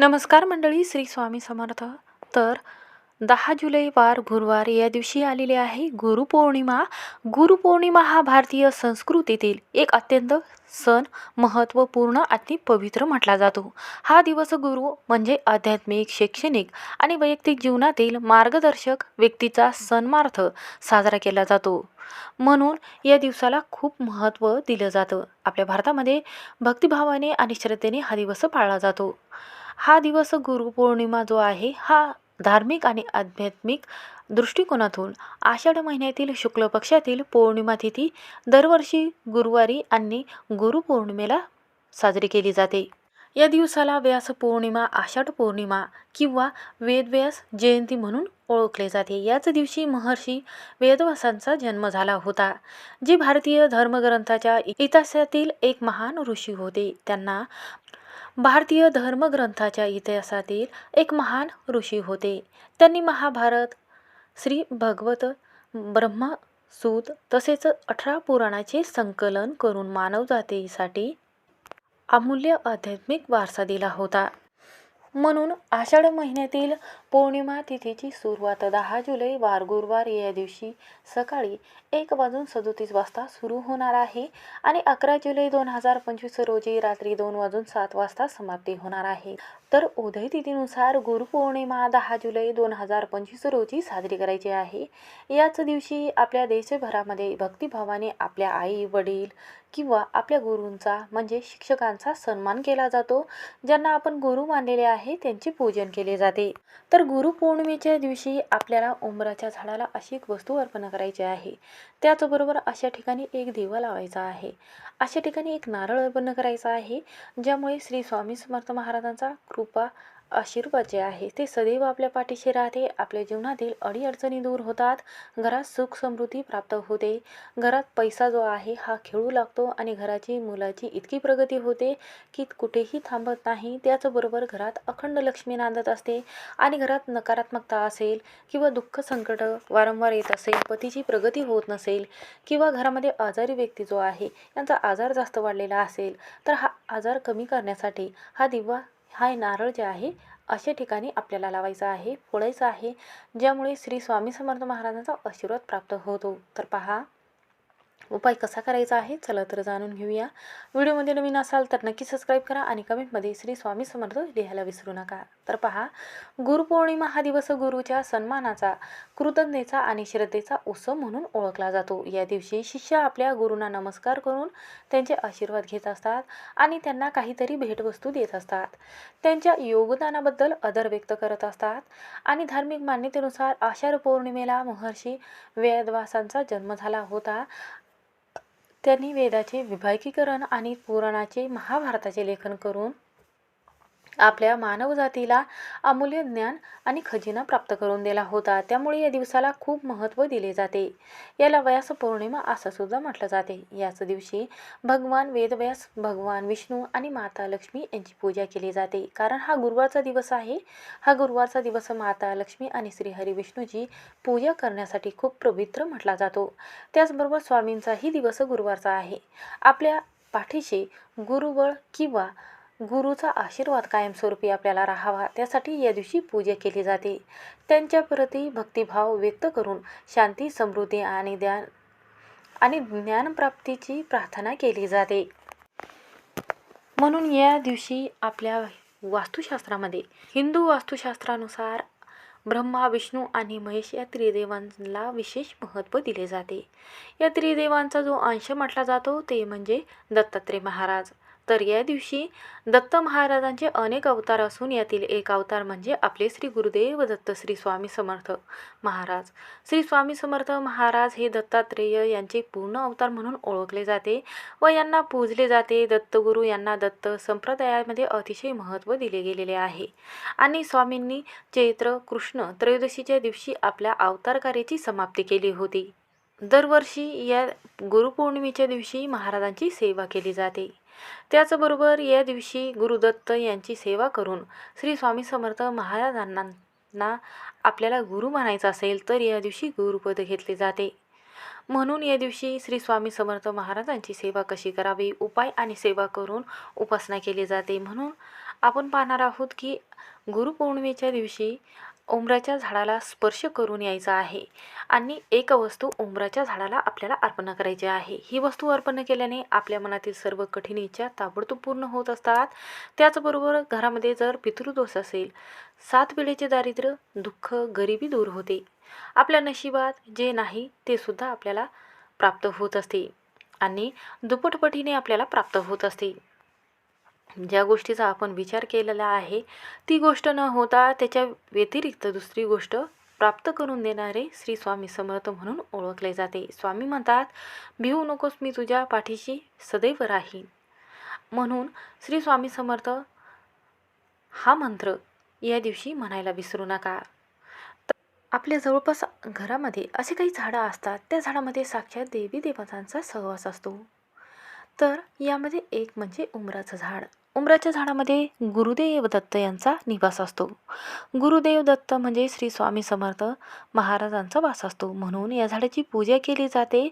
नमस्कार मंडळी श्री स्वामी समर्थ. तर दहा जुलै वार गुरुवार या दिवशी आलेली आहे गुरुपौर्णिमा गुरुपौर्णिमा हा भारतीय संस्कृतीतील एक अत्यंत सण महत्त्वपूर्ण आणि पवित्र म्हटला जातो. हा दिवस गुरु म्हणजे आध्यात्मिक शैक्षणिक आणि वैयक्तिक जीवनातील मार्गदर्शक व्यक्तीचा सन्मार्थ साजरा केला जातो. म्हणून या दिवसाला खूप महत्त्व दिलं जातं. आपल्या भारतामध्ये भक्तिभावाने आणि श्रद्धेने हा दिवस पाळला जातो. हा दिवस गुरुपौर्णिमा जो आहे हा धार्मिक आणि आध्यात्मिक दृष्टिकोनातून आषाढ महिन्यातील शुक्ल पक्षातील पौर्णिमा तिथी दरवर्षी गुरुवारी आणि गुरुपौर्णिमेला साजरी केली जाते. या दिवसाला व्यास पौर्णिमा आषाढ पौर्णिमा किंवा वेदव्यास जयंती म्हणून ओळखले जाते. याच दिवशी महर्षी वेदव्यासांचा जन्म झाला होता जे भारतीय धर्मग्रंथाच्या इतिहासातील एक महान ऋषी होते. त्यांना भारतीय धर्मग्रंथाच्या इतिहासातील एक महान ऋषी होते. त्यांनी महाभारत श्री भगवत ब्रह्मसूत तसेच अठरा पुराणाचे संकलन करून मानवजातीसाठी अमूल्य आध्यात्मिक वारसा दिला होता. म्हणून आषाढ महिन्यातील पौर्णिमा तिथीची सुरुवात दहा जुलै वार गुरुवार या दिवशी सकाळी एक वाजून सदोतीस वाजता सुरू होणार आहे आणि अकरा जुलै दोन हजार पंचवीस रोजी रात्री दोन वाजून सात वाजता समाप्ती होणार आहे. तर उदयतिथीनुसार गुरुपौर्णिमा दहा जुलै दोन हजार पंचवीस रोजी साजरी करायची आहे. याच दिवशी आपल्या देशभरामध्ये भक्तिभावाने आपल्या आई वडील किंवा आपल्या गुरूंचा म्हणजे शिक्षकांचा सन्मान केला जातो. ज्यांना आपण गुरु मानलेले आहे त्यांचे पूजन केले जाते. तर गुरुपौर्णिमेच्या दिवशी आपल्याला उंबराच्या झाडाला अशी एक वस्तू अर्पण करायची आहे. त्याचबरोबर अशा ठिकाणी एक दिवा लावायचा आहे. अशा ठिकाणी एक नारळ अर्पण करायचा आहे ज्यामुळे श्री स्वामी समर्थ महाराजांचा कृपा आशीर्वाद जे आहे. ते सदैव आपल्या पाठीशी राहते. आपल्या जीवनातील अडीअडचणी दूर होतात. घरात सुख समृद्धी प्राप्त होते. घरात पैसा जो आहे हा खेळू लागतो आणि घराची मुलाची इतकी प्रगती होते की कुठेही थांबत नाही. त्याचबरोबर घरात अखंड लक्ष्मी नांदत असते आणि घरात नकारात्मकता असेल किंवा दुःख संकट वारंवार येत असेल पतीची प्रगती होत नसेल किंवा घरामध्ये आजारी व्यक्ती जो आहे यांचा आजार जास्त वाढलेला असेल तर हा आजार कमी करण्यासाठी हा दिवा हा नारळ जे आहे अशा ठिकाणी आपल्याला लावायचा आहे फोडायचा आहे ज्यामुळे श्री स्वामी समर्थ महाराजांचा आशीर्वाद प्राप्त होतो. तर पहा उपाय कसा करायचा आहे? चला तर जाणून घेऊया. व्हिडिओमध्ये नवीन असाल तर नक्की सबस्क्राईब करा आणि कमेंटमध्ये श्री स्वामी समर्थ लिहायला विसरू नका. तर पहा गुरुपौर्णिमा हा दिवस गुरुच्या सन्मानाचा कृतज्ञतेचा आणि श्रद्धेचा उत्सव म्हणून ओळखला जातो. या दिवशी शिष्य आपल्या गुरूंना नमस्कार करून त्यांचे आशीर्वाद घेत असतात आणि त्यांना काहीतरी भेटवस्तू देत असतात. त्यांच्या योगदानाबद्दल आदर व्यक्त करत असतात आणि धार्मिक मान्यतेनुसार आषाढ पौर्णिमेला महर्षी वेदवासांचा जन्म झाला होता त्यांनी वेदाचे विभागीकरण आणि पुराणाचे महाभारताचे लेखन करून आपल्या मानवजातीला अमूल्य ज्ञान आणि खजिना प्राप्त करून दिला होता. त्यामुळे या दिवसाला खूप महत्त्व दिले जाते. याला व्यास पौर्णिमा असं सुद्धा म्हटलं जाते. याच दिवशी भगवान वेदव्यास भगवान विष्णू आणि माता लक्ष्मी यांची पूजा केली जाते. कारण हा गुरुवारचा दिवस आहे. हा गुरुवारचा दिवस माता लक्ष्मी आणि श्रीहरी विष्णूची पूजा करण्यासाठी खूप पवित्र म्हटला जातो. त्याचबरोबर स्वामींचाही दिवस गुरुवारचा आहे. आपल्या पाठीशी गुरुबळ किंवा गुरुचा आशीर्वाद कायमस्वरूपी आपल्याला राहावा. त्यासाठी या दिवशी पूजा केली जाते. त्यांच्याप्रती भक्तिभाव व्यक्त करून शांती समृद्धी आणि ज्ञान आणि ज्ञानप्राप्तीची प्रार्थना केली जाते. म्हणून या दिवशी आपल्या वास्तुशास्त्रामध्ये हिंदू वास्तुशास्त्रानुसार ब्रह्मा विष्णू आणि महेश या त्रिदेवांना विशेष महत्त्व दिले जाते. या त्रिदेवांचा जो अंश म्हटला जातो ते म्हणजे दत्तात्रय महाराज. तर या दिवशी दत्त महाराजांचे अनेक अवतार असून यातील एक अवतार म्हणजे आपले श्री गुरुदेव दत्त श्री स्वामी समर्थ महाराज. श्री स्वामी समर्थ महाराज हे दत्तात्रेय यांचे पूर्ण अवतार म्हणून ओळखले जाते व यांना पूजले जाते. दत्तगुरू यांना दत्त संप्रदायामध्ये अतिशय महत्त्व दिले गेलेले आहे. आणि स्वामींनी चैत्र कृष्ण त्रयोदशीच्या दिवशी आपल्या अवतारकार्याची समाप्ती केली होती. दरवर्षी या गुरुपौर्णिमेच्या दिवशी महाराजांची सेवा केली जाते. त्याचबरोबर या दिवशी गुरुदत्त यांची सेवा करून श्री स्वामी समर्थ महाराजांना आपल्याला गुरु म्हणायचं असेल तर या दिवशी गुरुपद घेतले जाते. म्हणून या दिवशी श्री स्वामी समर्थ महाराजांची सेवा कशी करावी उपाय आणि सेवा करून उपासना केली जाते. म्हणून आपण पाहणार आहोत की गुरुपौर्णिमेच्या दिवशी उंबराच्या झाडाला स्पर्श करून यायचा आहे. आणि एक वस्तू उंबराच्या झाडाला आपल्याला अर्पण करायची आहे. ही वस्तू अर्पण केल्याने आपल्या मनातील सर्व कठीण इच्छा ताबडतोब पूर्ण होत असतात. त्याचबरोबर घरामध्ये जर पितृदोष असेल सात वेळेचे दारिद्र्य दुःख गरिबी दूर होते. आपल्या नशिबात जे नाही ते सुद्धा आपल्याला प्राप्त होत असते. आणि दुपटपटीने आपल्याला प्राप्त होत असते. ज्या गोष्टीचा आपण विचार केलेला आहे ती गोष्ट न होता त्याच्या व्यतिरिक्त दुसरी गोष्ट प्राप्त करून देणारे श्री स्वामी समर्थ म्हणून ओळखले जाते. स्वामी म्हणतात भिवू नकोस मी तुझ्या पाठीशी सदैव राहीन. म्हणून श्री स्वामी समर्थ हा मंत्र या दिवशी म्हणायला विसरू नका. आपल्या जवळपास घरामध्ये असे काही झाडं असतात त्या झाडामध्ये साक्षात देवी देवतांचा सहवास असतो. तर यामध्ये एक म्हणजे उमराचं झाड. उमराच्या झाडामध्ये गुरुदेव दत्त यांचा निवास असतो. गुरुदेव दत्त म्हणजे श्री स्वामी समर्थ महाराजांचा वास असतो. म्हणून या झाडाची पूजा केली जाते.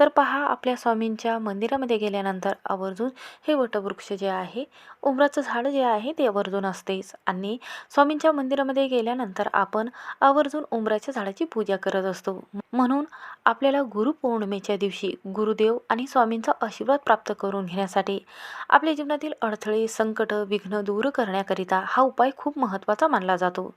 तर पहा आपल्या स्वामींच्या मंदिरामध्ये गेल्यानंतर आवर्जून हे वटवृक्ष जे आहे उमराचं झाड जे आहे ते आवर्जून असतेच. आणि स्वामींच्या मंदिरामध्ये गेल्यानंतर आपण आवर्जून उमराच्या झाडाची पूजा करत असतो. म्हणून आपल्याला गुरुपौर्णिमेच्या दिवशी गुरुदेव आणि स्वामींचा आशीर्वाद प्राप्त करून घेण्यासाठी आपल्या जीवनातील अडथळे संकट विघ्न दूर करण्याकरिता हा उपाय खूप महत्त्वाचा मानला जातो.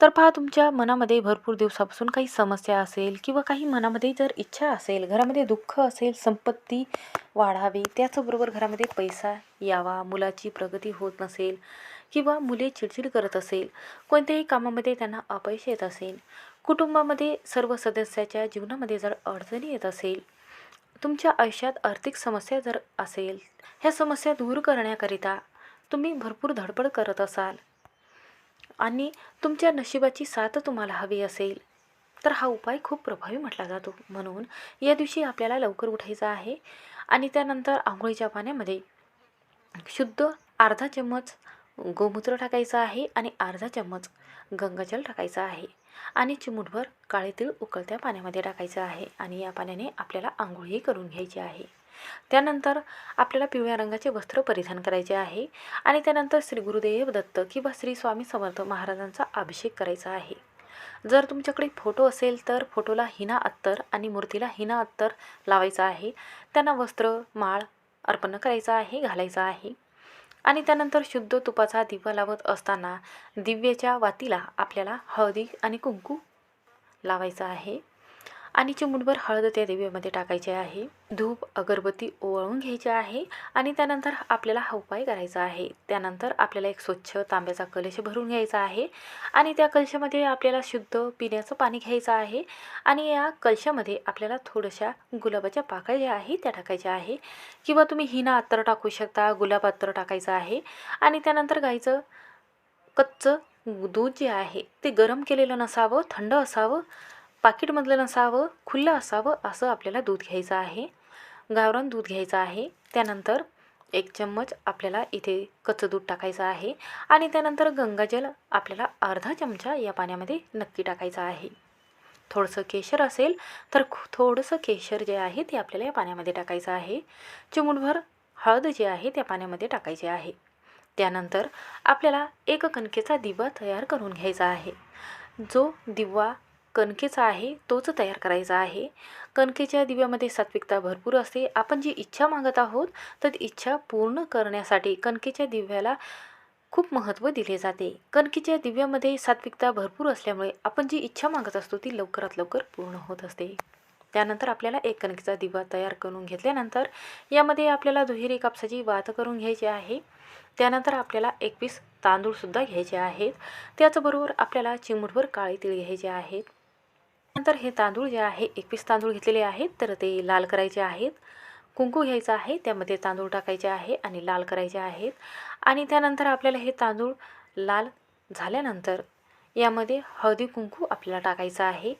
तर पहा तुमच्या मनामध्ये भरपूर दिवसापासून काही समस्या असेल किंवा काही मनामध्ये जर इच्छा असेल घरामध्ये दुःख असेल संपत्ती वाढावी त्याचबरोबर घरामध्ये पैसा यावा मुलाची प्रगती होत नसेल किंवा मुले चिडचिड करत असेल कोणत्याही कामामध्ये त्यांना अपयश येत असेल कुटुंबामध्ये सर्व सदस्याच्या जीवनामध्ये जर अडचणी येत असेल तुमच्या आयुष्यात आर्थिक समस्या जर असेल ह्या समस्या दूर करण्याकरिता तुम्ही भरपूर धडपड करत असाल. आणि तुमच्या नशिबाची साथ तुम्हाला हवी असेल तर हा उपाय खूप प्रभावी म्हटला जातो. म्हणून या दिवशी आपल्याला लवकर उठायचं आहे आणि त्यानंतर आंघोळीच्या पाण्यामध्ये शुद्ध अर्धा चम्मच गोमूत्र टाकायचं आहे आणि अर्धा चम्मच गंगाजल टाकायचं आहे. आणि चिमूटभर काळे तीळ उकळत्या पाण्यामध्ये टाकायचं आहे आणि या पाण्याने आपल्याला आंघोळही करून घ्यायची आहे. त्यानंतर आपल्याला पिवळ्या रंगाचे वस्त्र परिधान करायचे आहे आणि त्यानंतर श्री गुरुदेव दत्त किंवा श्री स्वामी समर्थ महाराजांचा अभिषेक करायचा आहे. जर तुमच्याकडे फोटो असेल तर फोटोला हिना अत्तर आणि मूर्तीला हिना अत्तर लावायचं आहे. त्यांना वस्त्र माळ अर्पण करायचं आहे घालायचं आहे. आणि त्यानंतर शुद्ध तुपाचा दिवा लावत असताना दिव्याच्या वातीला आपल्याला हळदी आणि कुंकू लावायचं आहे. आणि चिमुटभर हळद त्या देवीमध्ये टाकायचे आहे. धूप अगरबत्ती ओवाळून घ्यायची आहे आणि त्यानंतर आपल्याला हा उपाय करायचा आहे. त्यानंतर आपल्याला एक स्वच्छ तांब्याचा कलश भरून घ्यायचा आहे आणि त्या कलशामध्ये आपल्याला शुद्ध पिण्याचं पाणी घ्यायचं आहे आणि या कलशामध्ये आपल्याला थोड्याशा गुलाबाच्या पाकळ्या ज्या आहे त्या टाकायच्या आहे. किंवा तुम्ही हिना अत्तर टाकू शकता गुलाब अत्तर टाकायचं आहे आणि त्यानंतर गाईचं कच्चं दूध जे आहे ते गरम केलेलं नसावं थंड असावं पाकिटमधलं नसावं खुल्लं असावं असं आपल्याला दूध घ्यायचं आहे. गावरान दूध घ्यायचं आहे. त्यानंतर एक चम्मच आपल्याला इथे कच्चं दूध टाकायचं आहे. आणि त्यानंतर गंगाजल आपल्याला अर्धा चमचा या पाण्यामध्ये नक्की टाकायचं आहे. थोडंसं केशर असेल तर थोडंसं केशर जे आहे ते आपल्याला या पाण्यामध्ये टाकायचं आहे. चिमूटभर हळद जे आहे त्या पाण्यामध्ये टाकायचे आहे. त्यानंतर आपल्याला एक कणकेचा दिवा तयार करून घ्यायचा आहे. जो दिवा कणकेचा आहे तोच तयार करायचा आहे. कणकेच्या दिव्यामध्ये सात्विकता भरपूर असते. आपण जी इच्छा मागत आहोत तर इच्छा पूर्ण करण्यासाठी कणकेच्या दिव्याला खूप महत्त्व दिले जाते. कणकेच्या दिव्यामध्ये सात्विकता भरपूर असल्यामुळे आपण जी इच्छा मागत असतो ती लवकरात लवकर पूर्ण होत असते. त्यानंतर आपल्याला एक कणकेचा दिवा तयार करून घेतल्यानंतर यामध्ये आपल्याला दुहेरी कापसाची वात करून घ्यायची आहे. त्यानंतर आपल्याला एकवीस तांदूळसुद्धा घ्यायचे आहेत. त्याचबरोबर आपल्याला चिमूटभर काळे तीळ घ्यायचे आहेत. नंतर हे तांदूळ जे आहे एकवीस तांदूळ घेतलेले आहेत तर ते लाल करायचे आहेत. कुंकू घ्यायचं आहे त्यामध्ये तांदूळ टाकायचे आहे आणि लाल करायचे आहेत. आणि त्यानंतर आपल्याला हे तांदूळ लाल झाल्यानंतर यामध्ये हळदी कुंकू आपल्याला टाकायचं आहे.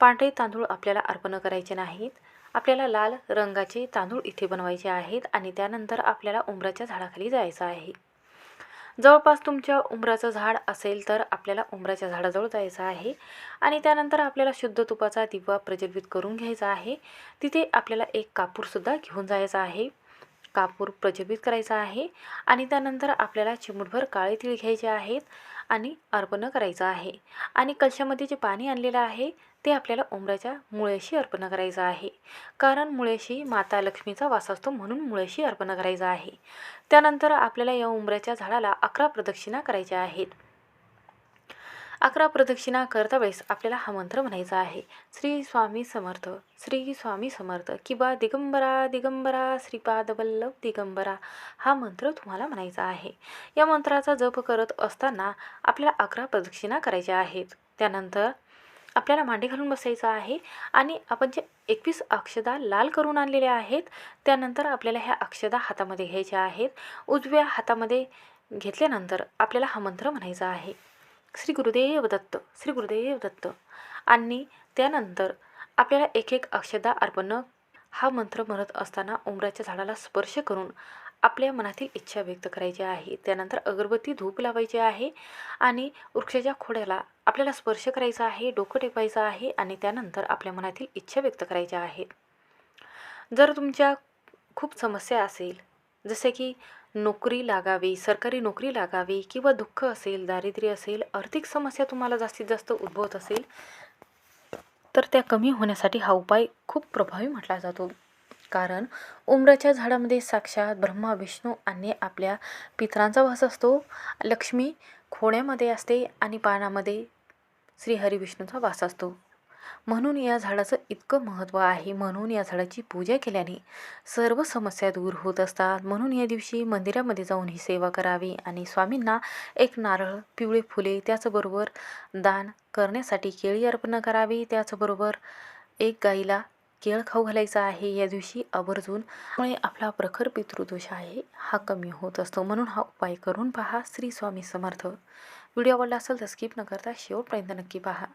पांढरे तांदूळ आपल्याला अर्पण करायचे नाहीत. आपल्याला लाल रंगाचे तांदूळ इथे बनवायचे आहेत आणि त्यानंतर आपल्याला उंबराच्या झाडाखाली जायचं आहे. जवळपास तुमच्या उंबराचं झाड असेल तर आपल्याला उंबराच्या झाडाजवळ जायचं आहे. आणि त्यानंतर आपल्याला शुद्ध तुपाचा दिवा प्रज्वलित करून घ्यायचा आहे. तिथे आपल्याला एक कापूरसुद्धा घेऊन जायचा आहे. कापूर प्रज्वलित करायचा आहे. आणि त्यानंतर आपल्याला चिमूटभर काळे तीळ घ्यायचे आहेत. आणि अर्पण करायचं आहे. आणि कलशामध्ये जे पाणी आणलेलं आहे ते आपल्याला उंबराच्या मुळ्याशी अर्पण करायचं आहे. कारण मुळ्याशी माता लक्ष्मीचा वास असतो म्हणून मुळ्याशी अर्पण करायचं आहे. त्यानंतर आपल्याला या उंबऱ्याच्या झाडाला अकरा प्रदक्षिणा करायच्या आहेत. अकरा प्रदक्षिणा करता वेळेस आपल्याला हा मंत्र म्हणायचा आहे. श्री स्वामी समर्थ श्री स्वामी समर्थ. किंवा दिगंबरा दिगंबरा श्रीपाद वल्लभ दिगंबरा. हा मंत्र तुम्हाला म्हणायचा आहे. या मंत्राचा जप करत असताना आपल्याला अकरा प्रदक्षिणा करायच्या आहेत. त्यानंतर आपल्याला मांडी घालून बसायचं आहे आणि आपण जे एकवीस अक्षदा लाल करून आणलेल्या आहेत त्यानंतर आपल्याला ह्या अक्षदा हातामध्ये घ्यायच्या आहेत. उजव्या हातामध्ये घेतल्यानंतर आपल्याला हा मंत्र म्हणायचा आहे. श्री गुरुदेव दत्त श्री गुरुदेव दत्त. आणि त्यानंतर आपल्याला एक एक अक्षदा अर्पण हा मंत्र म्हणत असताना उमराच्या झाडाला स्पर्श करून आपल्या मनातील इच्छा व्यक्त करायची आहे. त्यानंतर अगरबत्ती धूप लावायची आहे आणि वृक्षाच्या खोड्याला आपल्याला स्पर्श करायचा आहे डोकं टेपायचं आहे आणि त्यानंतर आपल्या मनातील इच्छा व्यक्त करायच्या आहे. जर तुमच्या खूप समस्या असेल जसे की नोकरी लागावी सरकारी नोकरी लागावी किंवा दुःख असेल दारिद्र्य असेल आर्थिक समस्या तुम्हाला जास्तीत जास्त उद्भवत असेल तर त्या कमी होण्यासाठी हा उपाय खूप प्रभावी म्हटला जातो. कारण उमराच्या झाडामध्ये साक्षात ब्रह्मा विष्णू आणि आपल्या पितरांचा वास असतो. लक्ष्मी खोण्यामध्ये असते आणि पानामध्ये श्री हरिविष्णूचा वास असतो. म्हणून या झाडाचं इतकं महत्त्व आहे. म्हणून या झाडाची पूजा केल्याने सर्व समस्या दूर होत असतात. म्हणून या दिवशी मंदिरामध्ये जाऊन ही सेवा करावी आणि स्वामींना एक नारळ पिवळे फुले त्याचबरोबर दान करण्यासाठी केळी अर्पण करावी. त्याचबरोबर एक गाईला केळ खाऊ घालायचा आहे. या दिवशी आवर्जून त्यामुळे आपला प्रखर पितृदोष आहे हा कमी होत असतो. म्हणून हा उपाय करून पहा. श्री स्वामी समर्थ. व्हिडिओ आवडला असेल तर स्किप न करता शेवटपर्यंत नक्की पहा.